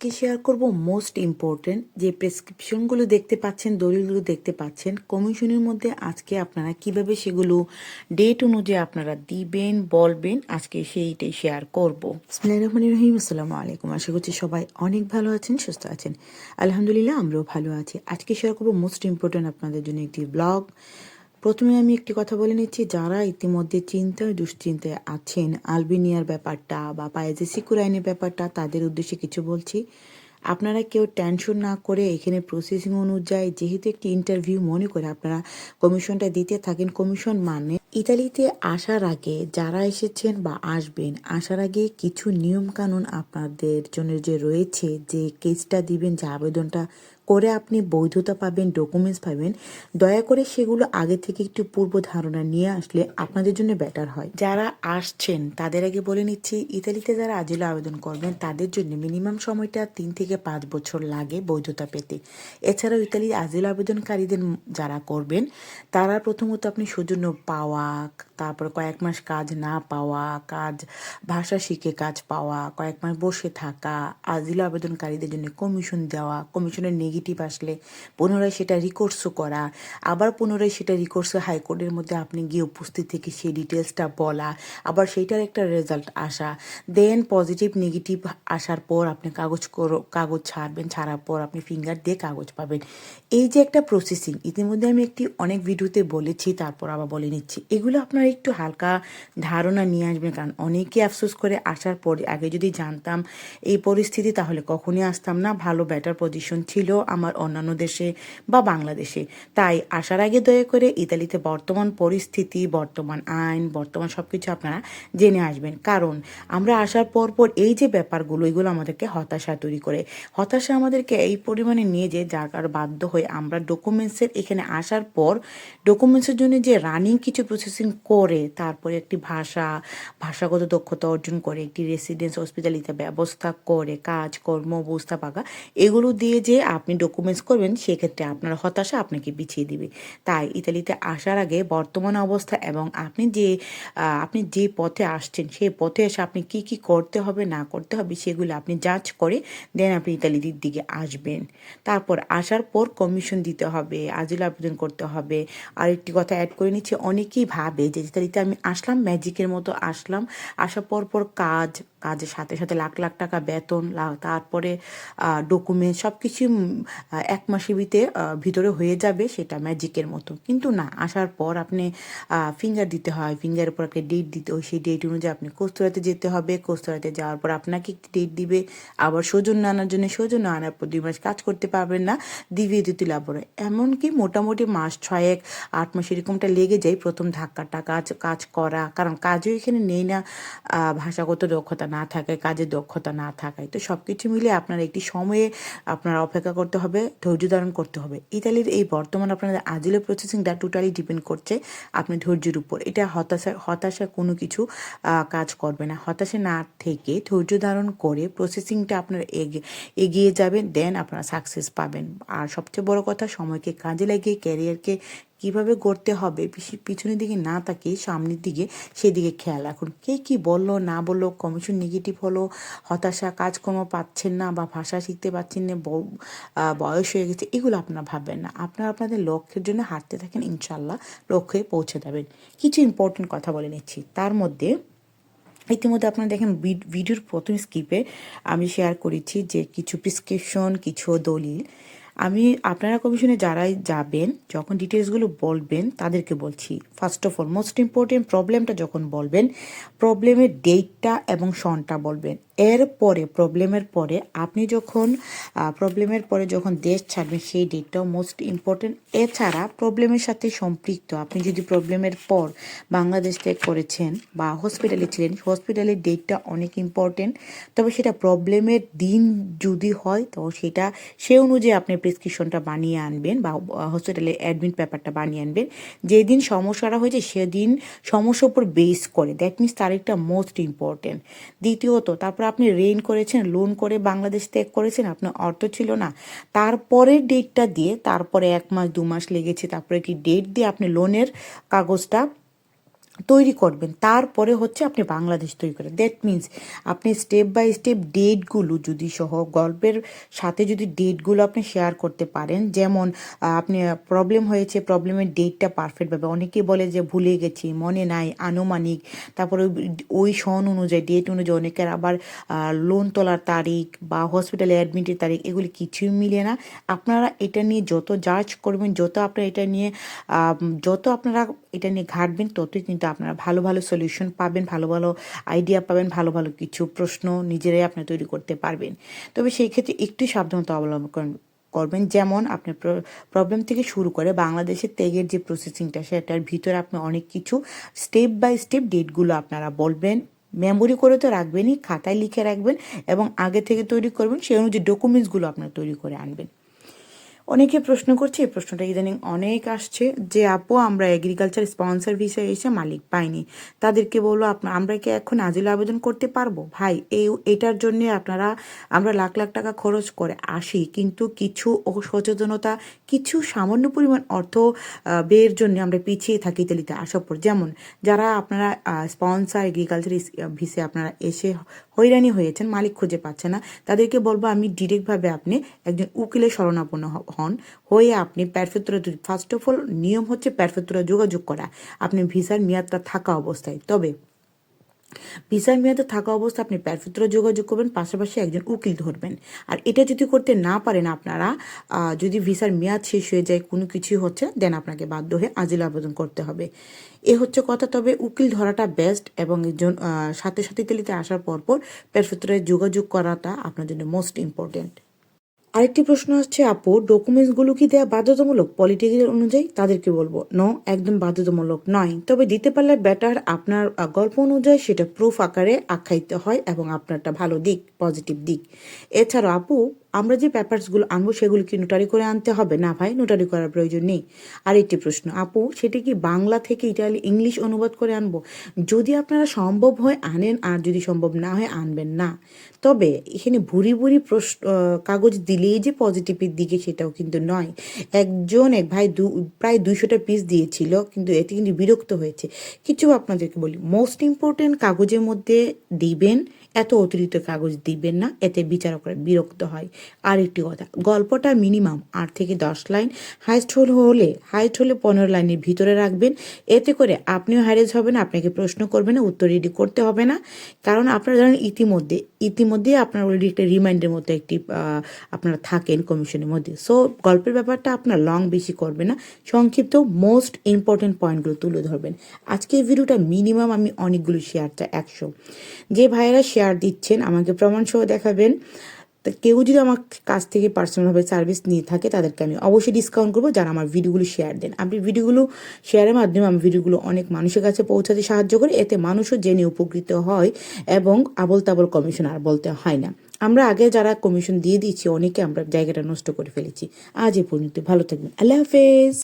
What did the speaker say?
আজকে শেয়ার করব most important যে প্রেসক্রিপশনগুলো দেখতে পাচ্ছেন, দলিলগুলো দেখতে পাচ্ছেন কমিশনের মধ্যে আজকে আপনারা কীভাবে সেগুলো ডেট অনুযায়ী আপনারা দিবেন, বলবেন, আজকে সেইটাই শেয়ার করব। বিসমিল্লাহির রহমানির রহিম, আসসালামু আলাইকুম। আশা করছি সবাই অনেক ভালো আছেন, সুস্থ আছেন। আলহামদুলিল্লাহ, আমরাও ভালো আছি। আজকে শেয়ার করব মোস্ট ইম্পর্টেন্ট আপনাদের জন্য একটি ব্লগ প্রথমে আমি একটি কথা বলে নিচ্ছি, যারা ইতিমধ্যে চিন্তায়, দুশ্চিন্তায় আছেন, আলবিনিয়ার ব্যাপারটা বা পায়েজে সিকুরাইনের ব্যাপারটা, তাদের উদ্দেশ্যে কিছু বলছি। আপনারা কেউ টেনশন না করে এখানে প্রসেসিং অনুযায়ী, যেহেতু একটি ইন্টারভিউ মনে করে আপনারা কমিশনটা দিতে থাকেন, কমিশন মানে ইতালিতে আসার আগে যারা এসেছেন বা আসবেন, আসার আগে কিছু নিয়ম কানুন আপনাদের জন্য যে রয়েছে, যে কেসটা দিবেন, যে আবেদনটা করে আপনি বৈধতা পাবেন, ডকুমেন্টস পাবেন, দয়া করে সেগুলো আগে থেকে একটু পূর্ব ধারণা নিয়ে আসলে আপনাদের জন্য বেটার হয়। যারা আসছেন, তাদের আগে বলে নিচ্ছি, ইতালিতে যারা আজিলা আবেদন করবেন, তাদের জন্য মিনিমাম সময়টা তিন থেকে পাঁচ বছর লাগে বৈধতা পেতে। এছাড়াও ইতালি আজিল আবেদনকারীদের যারা করবেন, তারা প্রথমত আপনি সৌজন্য পাওয়া তারপর কয়েক মাস কাজ না পাওয়া, কাজ, ভাষা শিখে কাজ পাওয়া, কয়েক মাস বসে থাকা আজিল আবেদনকারীদের জন্য কমিশন দেওয়া কমিশনের নেগেটিভ আসলে, পুনরায় সেটা রিকোর্সও করা, আবার পুনরায় সেটা রিকোর্স হাইকোর্টের মধ্যে আপনি গিয়ে উপস্থিত থেকে সেই ডিটেলসটা বলা, আবার সেইটার একটা রেজাল্ট আসা দেন পজিটিভ নেগেটিভ আসার পর আপনি কাগজ করো, কাগজ ছাড়বেন, ছাড়ার পর আপনি ফিঙ্গার দিয়ে কাগজ পাবেন। এই যে একটা প্রসেসিং ইতিমধ্যে আমি একটি অনেক ভিডিওতে বলেছি, তারপর আবার বলে নিচ্ছি। এগুলো আপনারা একটু হালকা ধারণা নিয়ে আসবেন, কারণ অনেকে আফসোস করে আসার পর আগে যদি জানতাম এই পরিস্থিতি, তাহলে কখনই আসতাম না। ভালো বেটার পজিশন ছিল আমার অন্যান্য দেশে বা বাংলাদেশে। তাই আসার আগে দয়া করে ইতালিতে বর্তমান পরিস্থিতি, বর্তমান আইন, বর্তমান সব কিছু আপনারা জেনে আসবেন। কারণ আমরা আসার পর পর এই যে ব্যাপারগুলো, এগুলো আমাদেরকে হতাশা তৈরি করে। হতাশা আমাদেরকে এই পরিমাণে নিয়ে যে যার বাধ্য হয়ে আমরা ডকুমেন্টসের এখানে আসার পর ডকুমেন্টসের জন্য যে রানিং কিছু প্রসেসিং করে তারপরে একটি ভাষা, ভাষাগত দক্ষতা অর্জন করে, একটি রেসিডেন্স হসপিটালিতে ব্যবস্থা করে, কাজ, কর্ম, অবস্থা পাকা, এগুলো দিয়ে যে আপনি ডকুমেন্টস করবেন, সেক্ষেত্রে আপনার হতাশা আপনাকে পিছিয়ে দিবে। তাই ইতালিতে আসার আগে বর্তমান অবস্থা এবং আপনি যে আপনি যে পথে আসছেন, সেই পথে এসে আপনি কি কি করতে হবে, না করতে হবে, সেগুলো আপনি যাচ করে দেন আপনি ইতালির দিকে আসবেন। তারপর আসার পর কমিশন দিতে হবে আজিল আবেদন করতে হবে। আর একটি কথা অ্যাড করে নিচ্ছি, অনেকেই ভাবে যে ইতালিতে আমি আসলাম ম্যাজিকের মতো আসলাম। আসার পর পর কাজ কাজের সাথে সাথে লাখ লাখ টাকা বেতন তারপরে ডকুমেন্ট সব কিছু এক মাসের ভিতরে হয়ে যাবে সেটা ম্যাজিকের মতো কিন্তু না, আসার পর আপনি ফিঙ্গার দিতে হয় ফিঙ্গারের উপর একটা ডেট দিতে হয় সেই ডেট অনুযায়ী আপনি কোস্তরাতে যেতে হবে, কোস্তরাতে যাওয়ার পর আপনাকে একটি ডেট দিবে, আবার সৌজন্য আনার জন্য, সৌজন্য আনার পর দুই মাস কাজ করতে পারবেন না দিবে দিতে লাভ হবে। এমনকি মোটামুটি মাস ছয়েক, আট মাস এরকমটা লেগে যায় প্রথম ধাক্কাটা, কাজ কাজ করা, কারণ কাজও এখানে নেই না ভাষাগত দক্ষতা না থাকায় কাজের দক্ষতা না থাকায়। তো সব কিছু মিলে আপনার একটি সময়ে আপনার অপেক্ষা করতে হবে, ধৈর্য ধারণ করতে হবে। ইতালির এই বর্তমান আপনাদের আজিলের প্রসেসিংটা টোটালি ডিপেন্ড করছে আপনি ধৈর্যের উপর। এটা হতাশা হতাশা কোনো কিছু কাজ করবে না। হতাশা না থেকে ধৈর্য ধারণ করে প্রসেসিংটা আপনার এগে- এগিয়ে যাবেন দেন আপনারা সাকসেস পাবেন। আর সবচেয়ে বড় কথা, সময়কে কাজে লাগিয়ে ক্যারিয়ারকে কীভাবে গড়তে হবে পিছনের দিকে না তাকিয়ে সামনের দিকে সেদিকে খেয়াল রাখুন। কে কি বলল, না বলল, কমিশন নেগেটিভ হলো, হতাশা, কাজকর্ম পাচ্ছেন না বা ভাষা শিখতে পাচ্ছেন না বয়স হয়ে গেছে, এগুলো আপনারা ভাববেন না। আপনারা আপনাদের লক্ষ্যের জন্য হাঁটতে থাকেন ইনশাল্লাহ লক্ষ্যে পৌঁছে যাবেন। কিছু ইম্পর্টেন্ট কথা বলে নিচ্ছি। তার মধ্যে ইতিমধ্যে আপনারা দেখেন ভিড- ভিডিওর প্রথম স্কিপে আমি শেয়ার করেছি যে কিছু প্রেসক্রিপশন কিছু দলিল। আমি আপনারা কমিশনে যারাই যাবেন, যখন ডিটেলসগুলো বলবেন, তাদেরকে বলছি first of all most important প্রবলেমটা যখন বলবেন প্রবলেমের ডেটটা এবং সনটা বলবেন। এরপরে প্রবলেমের পরে, আপনি যখন প্রবলেমের পরে যখন দেশ ছাড়বেন, সেই ডেটটাও মোস্ট ইম্পর্টেন্ট এছাড়া প্রবলেমের সাথে সম্পৃক্ত, আপনি যদি প্রবলেমের পর বাংলাদেশ থেকে করেছেন বা হসপিটালে ছিলেন হসপিটালের ডেটটা অনেক ইম্পর্টেন্ট তবে সেটা প্রবলেমের দিন যদি হয়, তো সেটা, সে অনুযায়ী আপনি প্রেসক্রিপশনটা বানিয়ে আনবেন বা হসপিটালে অ্যাডমিট পেপারটা বানিয়ে আনবেন। যেদিন সমস্যাটা হয়েছে সেদিন সমস্যার উপর বেস করে। দ্যাট মিনস তারিখটা মোস্ট ইম্পর্টেন্ট দ্বিতীয়ত, তারপর আপনি রেইন করেছেন লোন করে বাংলাদেশ ত্যাগ করেছেন, আপনার অর্থ ছিল না। তারপরের ডেটটা দিয়ে, তারপরে এক মাস, দু মাস লেগেছে, তারপরে কি ডেট দিয়ে আপনি লোনের কাগজটা তৈরি করবেন। তারপরে হচ্ছে আপনি বাংলাদেশ তৈরি করেন। দ্যাট মিন্স আপনি স্টেপ বাই স্টেপ ডেটগুলো যদি সহ গল্পের সাথে যদি ডেটগুলো আপনি শেয়ার করতে পারেন, যেমন আপনি প্রবলেম হয়েছে প্রবলেমের ডেটটা পারফেক্টভাবে অনেকেই বলে যে ভুলে গেছি, মনে নাই, আনুমানিক। তারপরে ওই- সন অনুযায়ী ডেট অনুযায়ী অনেকের আবার লোন তোলার তারিখ বা হসপিটালে অ্যাডমিটের তারিখ, এগুলি কিছুই মিলে না। আপনারা এটা নিয়ে যত জাজ করবেন, যত আপনারা এটা নিয়ে যত আপনারা এটা নিয়ে ঘাটবেন, ততই কিন্তু আপনারা ভালো ভালো সলিউশন পাবেন, ভালো ভালো আইডিয়া পাবেন, ভালো ভালো কিছু প্রশ্ন নিজেরাই আপনি তৈরি করতে পারবেন। তবে সেই ক্ষেত্রে একটু সাবধানতা অবলম্বন করবেন। যেমন আপনি প্রবলেম থেকে শুরু করে বাংলাদেশের ত্যাগের যে প্রসেসিংটা সেটার ভিতরে আপনি অনেক কিছু স্টেপ বাই স্টেপ ডেটগুলো আপনারা বলবেন। মেমোরি করে তো রাখবেনই, খাতায় লিখে রাখবেন এবং আগে থেকে তৈরি করবেন, সেই অনুযায়ী ডকুমেন্টসগুলো আপনারা তৈরি করে আনবেন। অনেকে প্রশ্ন করছে, এই প্রশ্নটা ইদানিং অনেক আসছে যে, আপু, আমরা এগ্রিকালচার স্পন্সর ভিসা এসে মালিক পাইনি। তাদেরকে বলব আপনার আমরা কি এখন আজিল আবেদন করতে পারব? ভাই, এই, এটার জন্য আপনারা, আমরা লাখ লাখ টাকা খরচ করে আসি। কিন্তু কিছু সচেতনতা, কিছু সামান্য পরিমাণ অর্থ ব্যয়ের জন্য আমরা পিছিয়ে থাকি ইতালিতে আসার পর। যেমন, যারা আপনারা স্পন্সর এগ্রিকালচার ভিসে আপনারা এসে হয়রানি হয়েছেন, মালিক খুঁজে পাচ্ছে না, তাদেরকে বলব, আমি ডিরেক্টভাবে আপনি একজন উকিলের শরণাপন্ন হন হয়ে আপনি প্যারফেক্টরা ফার্স্ট অফ অল নিয়ম হচ্ছে প্যারফেক্টরা যোগাযোগ করা। আপনি ভিসার মেয়াদটা থাকা অবস্থায়। তবে, ভিসার মেয়াদে থাকা অবস্থা আপনি প্যারফেক্টরা যোগাযোগ করবেন, পাশাপাশি একজন উকিল ধরবেন। আর এটা যদি করতে না পারেন আপনারা যদি ভিসার মেয়াদ শেষ হয়ে যায়, কোনো কিছু হচ্ছে, দেন আপনাকে বাধ্য হয়ে আজিল আবেদন করতে হবে। এ হচ্ছে কথা, তবে উকিল ধরাটা বেস্ট এবং একজন সাথে সাথে তেলিতে আসার পর পর প্যারফেক্টরায় যোগাযোগ করাটা আপনার জন্য মোস্ট ইম্পর্টেন্ট আরেকটি প্রশ্ন হচ্ছে আপু ডকুমেন্টসগুলো কি দেওয়া বাধ্যতামূলক? পলিটিক্যাল অনুযায়ী তাদেরকে বলব ন একদম বাধ্যতামূলক নয়। তবে দিতে পারলে বেটার আপনার গল্প অনুযায়ী সেটা প্রুফ আকারে আখ্যায়িত হয় এবং আপনারটা ভালো দিক পজিটিভ দিক। এছাড়া আপু আমরা যে পেপারসগুলো আনব সেগুলো কি নোটারি করে আনতে হবে? না ভাই নোটারি করার প্রয়োজন নেই। আরেকটি প্রশ্ন, আপু, সেটা কি বাংলা থেকে ইটালি ইংলিশ অনুবাদ করে আনব? যদি আপনারা সম্ভব হয় আনেন, আর যদি সম্ভব না হয় আনবেন না। তবে এখানে ভুরি ভুরি প্রশ্ন কাগজ দিলেই যে পজিটিভের দিকে সেটাও কিন্তু নয়। একজন এক ভাই দু, প্রায় দুইশোটা পিস দিয়েছিল, কিন্তু এতে কিন্তু বিরক্ত হয়েছে। কিছু আপনাদেরকে বলি মোস্ট ইম্পর্টেন্ট কাগজের মধ্যে দিবেন এত অতিরিক্ত কাগজ দিবেন না, এতে বিচারকরা বিরক্ত হয়। আর একটি কথা, গল্পটা মিনিমাম আট থেকে দশ লাইন, হাইস্ট হোল হলে, হাইস্ট হলে পনেরো লাইনের ভিতরে রাখবেন। এতে করে আপনিও হ্যারেজ হবেন, আপনাকে প্রশ্ন করবে না, উত্তর রেডি করতে হবে না। কারণ আপনারা জানেন ইতিমধ্যে ইতিমধ্যে আপনার অলরেডি একটা রিমাইন্ডের মতো একটি আপনারা থাকেন কমিশনের মধ্যে। সো গল্পের ব্যাপারটা আপনার লং বেশি করবে না। সংক্ষিপ্ত মোস্ট ইম্পর্টেন্ট পয়েন্টগুলো তুলে ধরবেন। আজকের ভিডিওটা মিনিমাম আমি অনেকগুলো শেয়ারটা একশো। যে ভাইয়েরা শেয়ার দিচ্ছেন, আমাকে প্রমাণসহ দেখাবেন। তা কেউ যদি আমার কাছ থেকে পার্সোনালভাবে সার্ভিস নিয়ে থাকে, তাদেরকে আমি অবশ্যই ডিসকাউন্ট করব। যারা আমার ভিডিওগুলো শেয়ার দেন, আপনি ভিডিওগুলো শেয়ারের মাধ্যমে আমি ভিডিওগুলো অনেক মানুষের কাছে পৌঁছাতে সাহায্য করি, এতে মানুষও জেনে উপকৃত হয় এবং আবল তাবল কমিশন আর বলতে হয় না। আমরা আগে যারা কমিশন দিয়ে দিয়েছি, অনেকে আমরা জায়গাটা নষ্ট করে ফেলেছি। আজ এ পর্যন্ত ভালো থাকবেন। আল্লাহ হাফেজ।